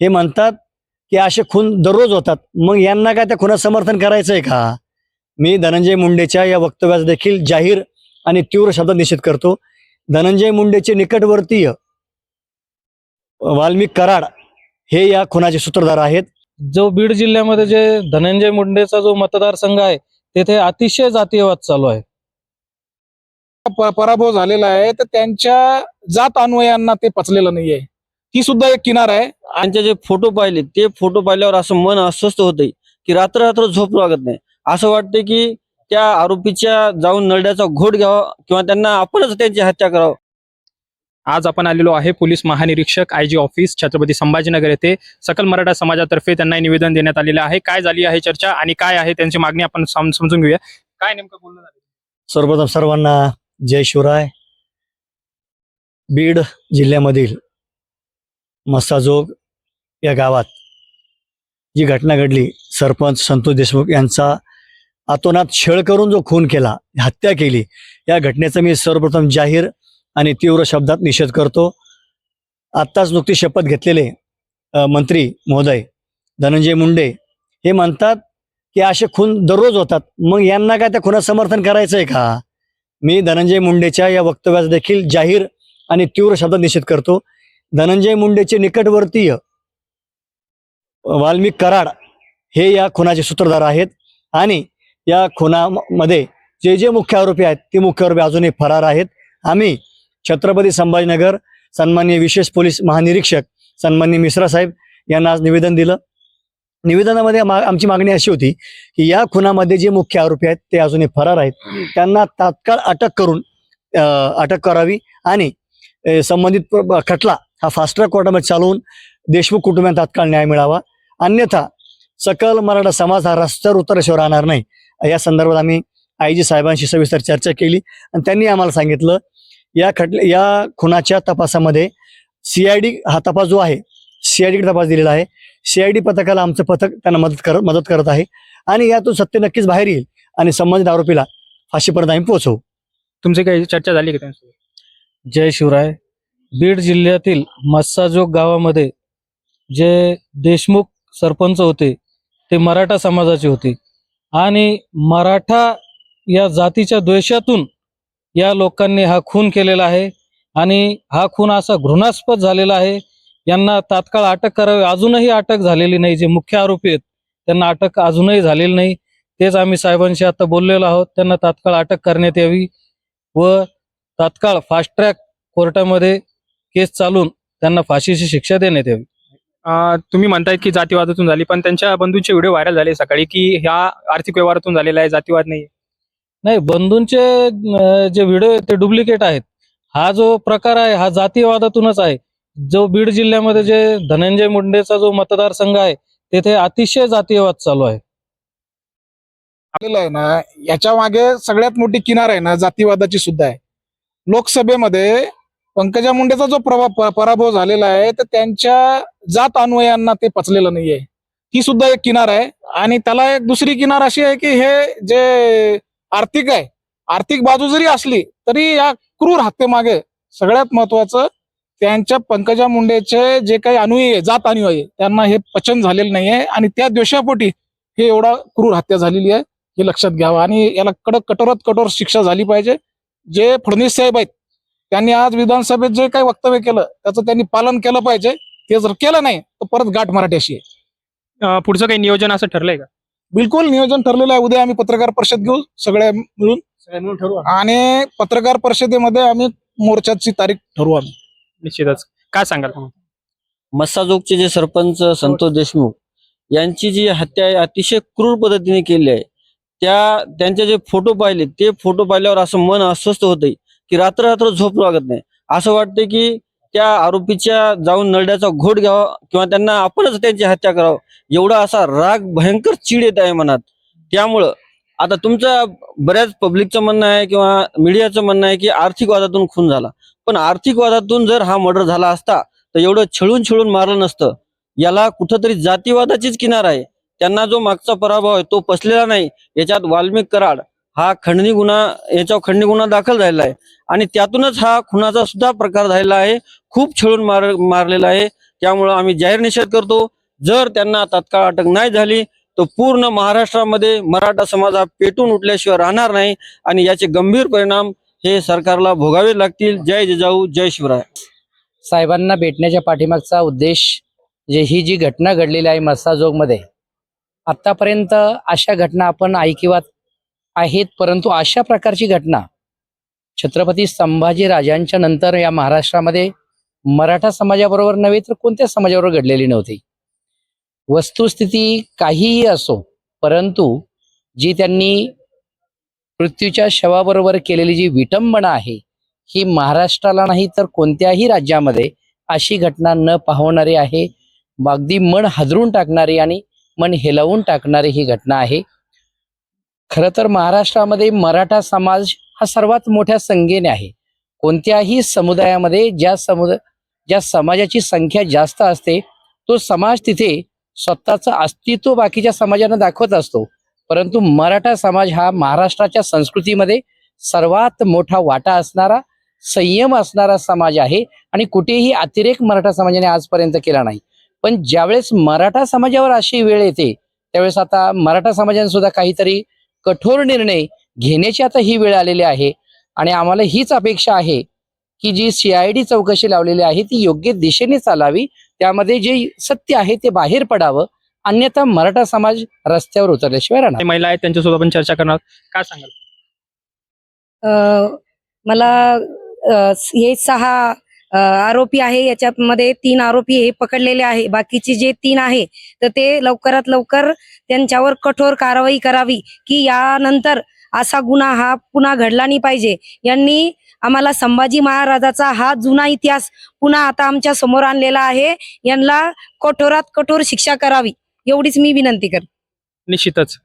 हे म्हणतात की असे खून दररोज होतात. मग यांना काय त्या खुनात समर्थन करायचं आहे का? मी धनंजय मुंडेच्या या वक्तव्याचा देखील जाहीर आणि तीव्र शब्दात निषेध करतो. धनंजय मुंडेचे निकटवर्तीय वाल्मिक कराड हे या खुनाचे सूत्रधार आहेत. जो बीड जिल्ह्यामध्ये जे धनंजय मुंडेचा जो मतदारसंघ आहे तेथे अतिशय जातीयवाद चालू आहे. पराभव झालेला आहे तर त्यांच्या जात अन्वयांना ते पचलेलं नाहीये. ती सुद्धा एक किनार आहे. त्यांचे जे फोटो पाहिले ते फोटो पाहिल्यावर असं मन अस्वस्थ होतंय की रात्र रात्र झोप लागत नाही. असं वाटतं की त्या आरोपीच्या जाऊन नरड्याचा घोट घ्यावा किंवा त्यांना आपणच त्यांची हत्या करावं. आज आपण आलेलो आहे पोलीस महानिरीक्षक I G office Chhatrapati Sambhajinagar येथे. सकल मराठा समाजातर्फे त्यांना निवेदन देण्यात आलेलं आहे. काय झाली आहे चर्चा आणि काय आहे त्यांची मागणी आपण सम- समजून घेऊया. काय नेमकं बोलणं झालं? सर्वप्रथम सर्वांना जय शिवराय. बीड जिल्ह्यामधील मस्साजोग या गावात जी घटना घडली सरपंच संतोष देशमुख यांचा आतोनात छळ करून जो खून केला हत्या केली या घटनेचा मी सर्वप्रथम जाहीर आणि तीव्र शब्दात निषेध करतो. आत्ताच नुकती शपथ घेतलेले मंत्री महोदय धनंजय मुंडे हे म्हणतात की असे खून दररोज होतात. मग यांना काय त्या खुनात समर्थन करायचं आहे का? मी धनंजय मुंडेच्या या वक्तव्याचा देखील जाहीर आणि तीव्र शब्दात निषेध करतो. धनंजय मुंडेचे निकटवर्तीय वाल्मिक कराड हे या खुनाचे सूत्रधार आहेत. आणि या खुनामध्ये जे जे मुख्य आरोपी आहेत ते मुख्य आरोपी अजूनही फरार आहेत. आम्ही छत्रपती संभाजीनगर सन्मान्य विशेष पोलीस महानिरीक्षक सन्मान्य मिश्रा साहेब यांना आज निवेदन दिलं. निवेदनामध्ये मा- आमची मागणी अशी होती की या खुनामध्ये जे मुख्य आरोपी आहेत ते अजूनही फरार आहेत. त्यांना तात्काळ अटक करून अटक करावी आणि संबंधित खटला हा फास्ट ट्रॅक कोर्टामध्ये चालवून देशमुख कुटुंबियांना तात्काळ न्याय मिळावा. अन्यथा सकल मराठा समाज हा रस्त्यावर उतरल्याशिवाय राहणार नाही. या संदर्भात आम्ही आय जी साहेबांशी सविस्तर चर्चा केली आणि त्यांनी आम्हाला सांगितलं या खटल्या या खुनाच्या तपासामध्ये सीआयडी हा तपास जो आहे सीआयडी तपास दिलेला आहे. सीआयडी पथकाला आमचं पथक त्यांना मदत करत मदत करत आहे. आणि यातून सत्य नक्कीच बाहेर येईल आणि संबंधित आरोपीला फाशीपर्यंत आम्ही पोहोचवू. तुमची काही चर्चा झाली का त्यांच्यासोबत? जय शिवराय. बीड जिल्ह्यातील मस्साजोग गावामध्ये जे देशमुख सरपंच होते ते मराठा समाजाचे होते. आणि मराठा या जातीच्या द्वेषातून या लोकांनी हा खून केलेला आहे आणि हा खून असा घृणास्पद झालेला आहे. यांना तात्काळ अटक करावी. अजूनही अटक झालेली नाही. जे मुख्य आरोपी आहेत त्यांना अटक अजूनही झालेली नाही. तेच आम्ही साहेबांशी आता बोललेलो आहोत. त्यांना तात्काळ अटक करण्यात यावी व तात्काळ फास्ट ट्रॅक कोर्टामध्ये केस चालून त्यांना फाशीची शिक्षा देण्यात यावी. अं, तुम्ही म्हणताय की जातीवादातून झाली पण त्यांच्या बंधूंचे व्हिडिओ व्हायरल झाले सकाळी की ह्या आर्थिक व्यवहारातून झालेला आहे जातीवाद नाही नाही बंधूंचे अं, जे व्हिडिओ आहेत ते डुप्लिकेट आहेत. हा जो प्रकार आहे हा जातीयवादातूनच आहे. जो बीड जिल्ह्यामध्ये जे धनंजय मुंडेचा जो मतदारसंघ आहे तेथे अतिशय जातीयवाद चालू आहे. आलेलं आहे ना याच्या मागे सगळ्यात मोठी किनार आहे ना जातीवादाची सुद्धा आहे. लोकसभेमध्ये पंकजा मुंडेचा जो प्रभाव प- पराभव झालेला आहे तर त्यांच्या जात अन्वयांना ते पचलेलं नाहीये. ती सुद्धा एक किनार आहे. आणि त्याला एक दुसरी किनार अशी आहे की हे जे आर्थिक आहे आर्थिक बाजू जरी असली तरी या क्रूर हत्येमागे सगळ्यात महत्वाचं त्यांच्या पंकजा मुंडेचे जे काही अनुयायी जात अनुयायी त्यांना हे पचन झालेलं नाहीये. आणि त्या द्वेषापोटी हे एवढा क्रूर हत्या झालेली आहे हे लक्षात घ्यावं. आणि याला कडक कठोरात कठोर शिक्षा झाली पाहिजे. जे फडणवीस साहेब आहेत त्यांनी आज विधानसभेत जे काही वक्तव्य केलं त्याचं त्यांनी पालन केलं पाहिजे. ते जर केलं नाही तर परत गाठ मराठ्याशी आहे. अं, पुढचं काही नियोजन असं ठरलंय का? बिलकुल नियोजन ठरलेलं आहे. उद्या आम्ही पत्रकार परिषद घेऊ सगळ्या मिळून. आणि पत्रकार परिषदेमध्ये आम्ही मोर्चाची तारीख ठरवू आम्ही. निश्चितच. काय सांगाल? मस्साजोगचे जे सरपंच संतोष देशमुख यांची जी हत्या आहे अतिशय क्रूर पद्धतीने केली आहे. त्या त्यांचे जे फोटो पाहिले ते फोटो पाहिल्यावर असं मन अस्वस्थ होतंय. की रात्र रात्र झोप लागत नाही. असं वाटतं की त्या आरोपीच्या जाऊन नरड्याचा घोट घ्यावा किंवा त्यांना आपणच त्यांची हत्या करावं. एवढा असा राग भयंकर चीड येत आहे मनात. त्यामुळं आता तुमचं बऱ्याच पब्लिकचं म्हणणं आहे किंवा मीडियाचं म्हणणं आहे की आर्थिक वादातून खून झाला. पण आर्थिक वादातून जर हा मर्डर झाला असता तर एवढं छळून छळून मारलं नसतं. याला कुठंतरी जातीवादाचीच किनार आहे. त्यांना जो मागचा पराभव आहे तो पसलेला नाही. याच्यात वाल्मिक कराड हा खंडणी गुन्हा याच्यावर खंडणी गुन्हा दाखल झालेला आहे. आणि त्यातूनच हा खुनाचा सुद्धा प्रकार झालेला आहे. खूप छळून मार मारलेला आहे. त्यामुळं आम्ही जाहीर निषेध करतो. जर त्यांना तात्काळ अटक नाही झाली तर पूर्ण महाराष्ट्रामध्ये मराठा समाज हा पेटून उठल्याशिवाय राहणार नाही आणि याचे गंभीर परिणाम हे सरकारला भोगावे लागतील. जय जिजाऊ जय शिवराय. साहेबांना भेटण्याच्या पाठीमागचा उद्देश जे ही जी घटना घडलेली आहे मस्साजोगमध्ये आत्तापर्यंत अशा घटना आपण ऐकिवात आहेत परंतु अशा प्रकारची घटना छत्रपती संभाजी राजांच्या नंतर या महाराष्ट्रामध्ये मराठा समाजाबरोबर नव्हे तर कोणत्या समाजाबरोबर घडलेली नव्हती. वस्तुस्थिती काहीही असो परंतु जी त्यांनी मृत्यूच्या शवाबरोबर केलेली जी विटंबना आहे ही महाराष्ट्राला नाही तर कोणत्याही राज्यामध्ये अशी घटना न पाहणारी आहे. अगदी मन हादरून टाकणारी आणि मन हेलवून टाकणारी ही घटना आहे. खरं तर महाराष्ट्रामध्ये मराठा समाज हा सर्वात मोठ्या संख्येने आहे. कोणत्याही समुदायामध्ये ज्या समुदाय ज्या समाजाची संख्या जास्त असते तो समाज तिथे स्वतःचं अस्तित्व बाकीच्या समाजांना दाखवत असतो. परंतु मराठा समाज हा महाराष्ट्राच्या संस्कृतीमध्ये सर्वात मोठा वाटा असणारा संयम असणारा समाज आहे आणि कुठेही अतिरेक मराठा समाजाने आजपर्यंत केला नाही. पण ज्यावेळेस मराठा समाजावर अशी वेळ येते त्यावेळेस आता मराठा समाजाने सुद्धा काहीतरी कठोर निर्णय घेण्याची आता ही वेळ आलेली आहे. आणि आम्हाला हीच अपेक्षा आहे की जी सीआयडी चौकशी लावलेली आहे ती योग्य दिशेने चालावी. त्यामध्ये जे सत्य आहे ते बाहेर पडावं. अन्यथा मराठा समाज रस्त्यावर उतरल्याशिवाय राहणार. महिला आहेत त्यांच्यासोबत आपण चर्चा करणार. काय सांगाल? अ, मला हे सहा आरोपी आहे. याच्यामध्ये तीन आरोपी हे पकडलेले आहे. बाकीचे जे तीन आहे तर ते लवकरात लवकर त्यांच्यावर कठोर कारवाई करावी की यानंतर असा गुन्हा हा पुन्हा घडला नाही पाहिजे. यांनी आम्हाला संभाजी महाराजाचा हा जुना इतिहास पुन्हा आता आमच्यासमोर आणलेला आहे. यांना कठोरात कठोर शिक्षा करावी. एवढीच मी विनंती कर निश्चितच.